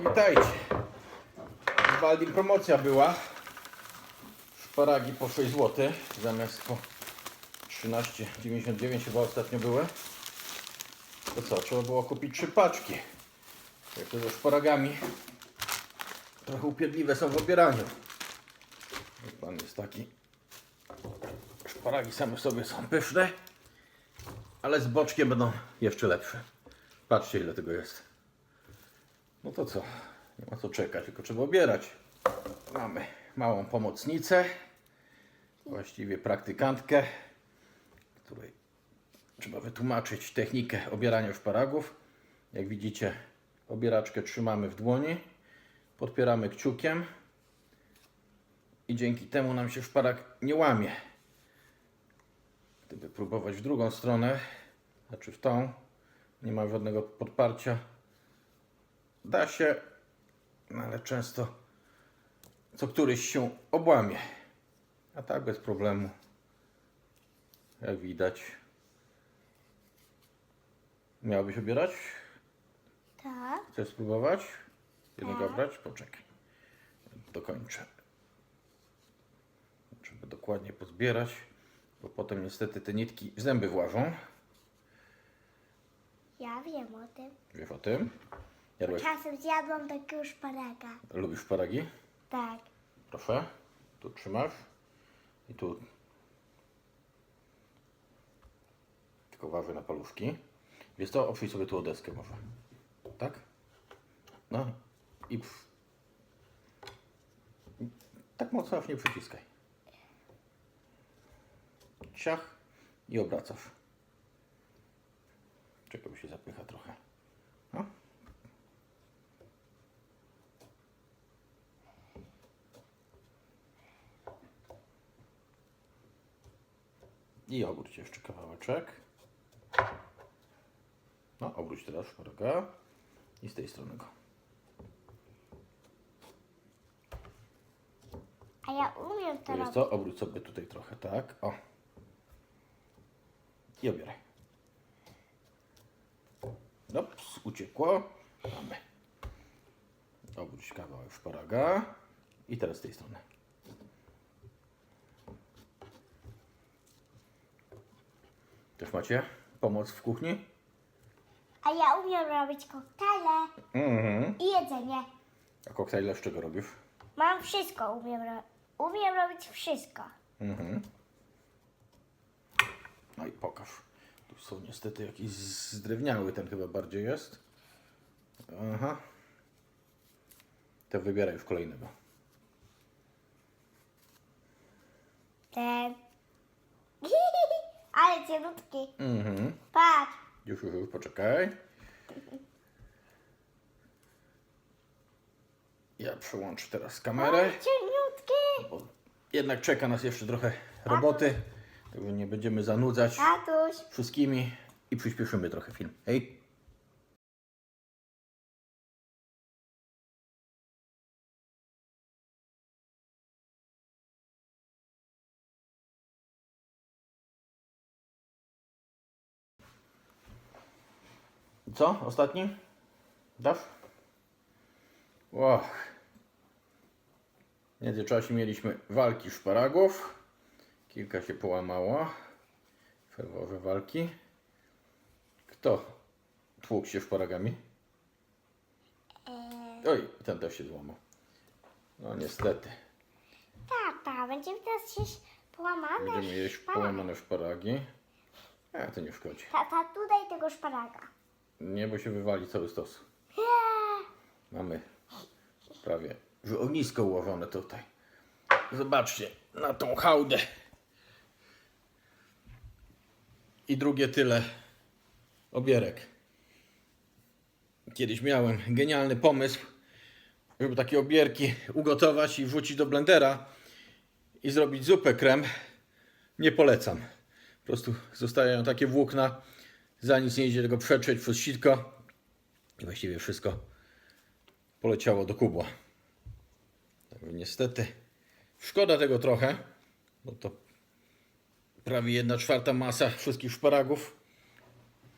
Witajcie. W promocja była. Szparagi po 6 zł zamiast po 13,99 chyba ostatnio były. To co, trzeba było kupić trzy paczki. Jak to ze szparagami. Trochę upierdliwe są w obieraniu. Pan jest taki. Szparagi same w sobie są pyszne, ale z boczkiem będą jeszcze lepsze. Patrzcie ile tego jest. No to co? Nie ma co czekać, tylko trzeba obierać. Mamy małą pomocnicę, właściwie praktykantkę, której trzeba wytłumaczyć technikę obierania szparagów. Jak widzicie, obieraczkę trzymamy w dłoni, podpieramy kciukiem i dzięki temu nam się szparag nie łamie. Gdyby próbować w drugą stronę, znaczy w tą, nie ma żadnego podparcia, Da się, no ale często co któryś się obłamie. A tak bez problemu. Jak widać. Miałbyś obierać? Tak. Chcesz spróbować? Jednego Tak. obrać? Poczekaj. Dokończę. Trzeba dokładnie pozbierać, bo potem niestety te nitki w zęby włażą. Ja wiem o tym. Wiesz o tym? Jadłeś, Czasem zjadłam takiego szparaga. lubisz szparagi? Tak. Proszę. Tu trzymasz. I tu. Tylko waży na paluszki. Wiesz co? Oprzyj sobie tu o deskę może. Tak? No. I pff. tak mocno aż nie przyciskaj. Ciach i obracasz. Czekaj, bo się zapycha trochę. I obróć jeszcze kawałeczek. No, obróć teraz szparga. I z tej strony go. A ja umiem to jest robić. co? Obróć sobie tutaj trochę, tak. O. I obieraj. Ops, uciekło. Mamy. Obróć kawałek szparaga. I teraz z tej strony. Też macie pomoc w kuchni? A ja umiem robić koktajle Mhm. i jedzenie. A koktajle z czego robisz? Mam wszystko, umiem, ro- umiem robić wszystko. Mhm. No i pokaż. Tu są niestety jakiś zdrewniały, ten chyba bardziej jest. Aha. To wybieraj już kolejnego. Ten. Ale cienutki. Mhm. Patrz. Już, już, już, poczekaj. Ja przełączę teraz kamerę, Ale cieniutki. bo jednak czeka nas jeszcze trochę roboty, także nie będziemy zanudzać Tatuś. wszystkimi i przyspieszymy trochę film. Hej! Co? Ostatni? Dasz? Och. W międzyczasie mieliśmy walki szparagów. Kilka się połamało. Ferwowe walki. Kto tłukł się szparagami? Oj, ten też się złamał. No niestety. tata, będziemy teraz jeść połamane Będziemy jeść szparagi. połamane szparagi. A to nie szkodzi. Tata, tutaj tego szparaga. Nie, bo się wywali cały stos. Mamy prawie ognisko ułożone tutaj. Zobaczcie na tą hałdę. I drugie tyle obierek. Kiedyś miałem genialny pomysł, żeby takie obierki ugotować i wrzucić do blendera i zrobić zupę krem. Nie polecam. Po prostu zostają takie włókna, za nic nie idzie tego przetrzeć przez sitko i właściwie wszystko poleciało do kubła. Niestety szkoda tego trochę, bo to prawie 1 czwarta masa wszystkich szparagów,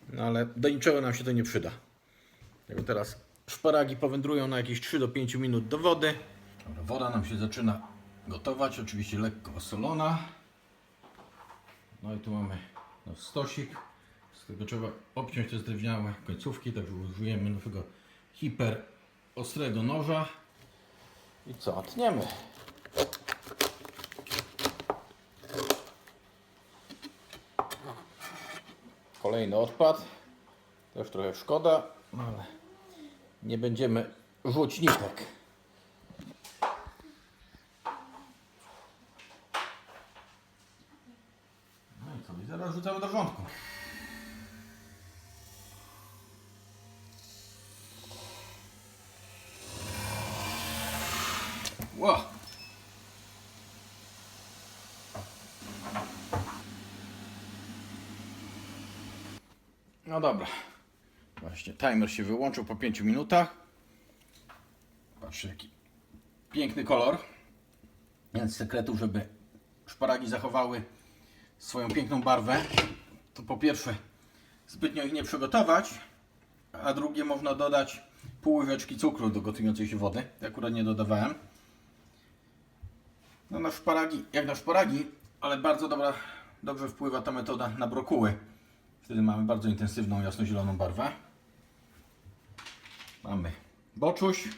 no ale do niczego nam się to nie przyda. Teraz Szparagi powędrują na jakieś 3 do 5 minut do wody. Dobra, woda nam się zaczyna gotować, oczywiście lekko osolona. No i tu mamy no, stosik, z którego trzeba obciąć te zdrewniałe końcówki, także użyjemy nowego hiper ostrego noża. I co, tniemy. Kolejny odpad. Też trochę szkoda, ale nie będziemy rzuć nitek. No dobra. Właśnie, timer się wyłączył po 5 minutach. Patrzcie, jaki piękny kolor. Więc sekretów, żeby szparagi zachowały swoją piękną barwę, to po pierwsze zbytnio ich nie przygotować, a drugie można dodać pół łyżeczki cukru do gotującej się wody. Ja akurat nie dodawałem. No na szparagi, jak na szparagi, ale bardzo dobra, dobrze wpływa ta metoda na brokuły. Wtedy mamy bardzo intensywną, jasnozieloną barwę. Mamy boczuś.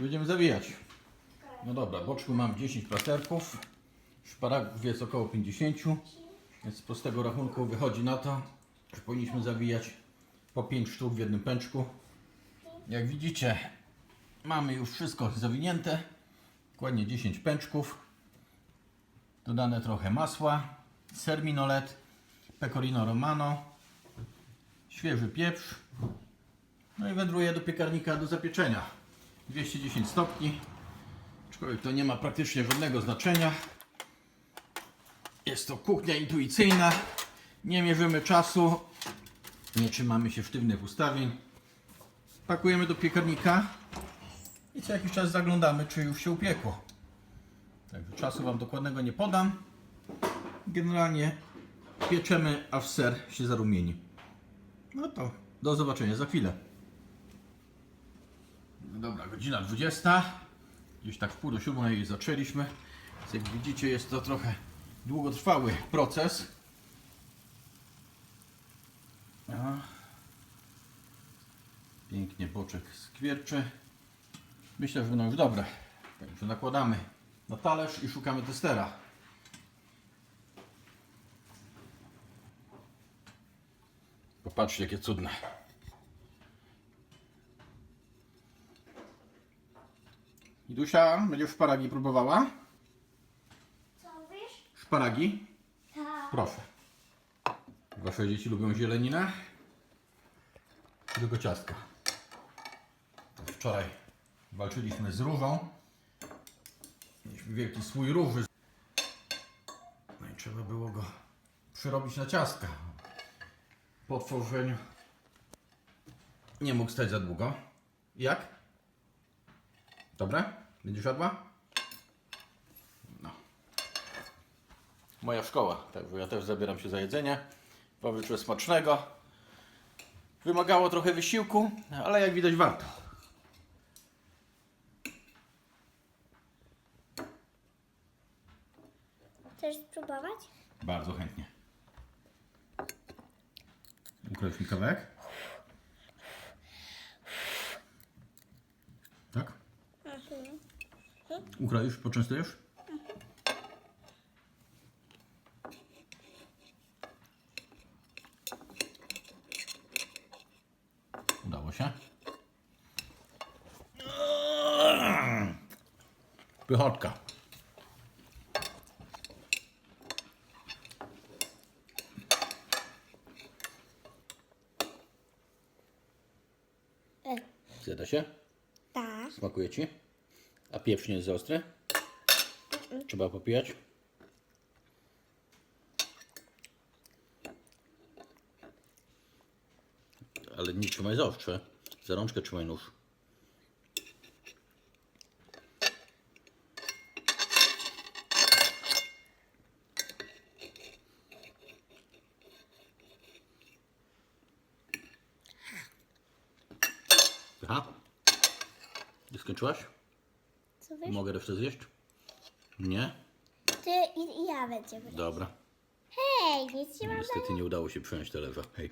Będziemy zawijać. No dobra, boczku mam 10 plasterków. Szparagów jest około 50. Więc z prostego rachunku wychodzi na to, że powinniśmy zawijać po 5 sztuk w jednym pęczku. Jak widzicie, mamy już wszystko zawinięte. Dokładnie 10 pęczków. Dodane trochę masła, ser minolet, pecorino romano, świeży pieprz. No i wędruje do piekarnika do zapieczenia. 210 stopni. Aczkolwiek to nie ma praktycznie żadnego znaczenia. Jest to kuchnia intuicyjna. Nie mierzymy czasu. Nie trzymamy się sztywnych ustawień. Pakujemy do piekarnika i co jakiś czas zaglądamy, czy już się upiekło. Także czasu Wam dokładnego nie podam. Generalnie pieczemy, aż ser się zarumieni. No to do zobaczenia za chwilę. No dobra, godzina 20. Gdzieś tak w pół do siódmej zaczęliśmy. Więc jak widzicie jest to trochę długotrwały proces. Pięknie boczek skwierczy. Myślę, że będą już dobre. Także nakładamy na talerz i szukamy testera. Popatrzcie jakie cudne. Idusia, będziesz szparagi próbowała? Co wiesz? Szparagi? Tak. Proszę. Wasze dzieci lubią zieleninę? Tylko ciastka. Wczoraj walczyliśmy z różą. Mieliśmy wielki słój róży. No i trzeba było go przerobić na ciastka. Po otworzeniu nie mógł stać za długo. Jak? Dobre? Będziesz jadła? No. Moja szkoła, także ja też zabieram się za jedzenie. Pożyczę smacznego. Wymagało trochę wysiłku, ale jak widać warto. Chcesz spróbować? Bardzo chętnie. Ukroisz mi kawałek? Tak? Mhm. Ukroisz, poczęstujesz? Udało się. Pychotka. Się? tak. Smakuje Ci? A pieprz nie jest za ostry? Trzeba popijać? Ale nie trzymaj za ostrze. Za rączkę trzymaj nóż. Aha. Skończyłaś? Co wiesz? Mogę resztę zjeść? Nie? Ty i, i ja będziemy. Dobra. Hej, nic nie mam Niestety nie udało się przyjąć talerza. Hej.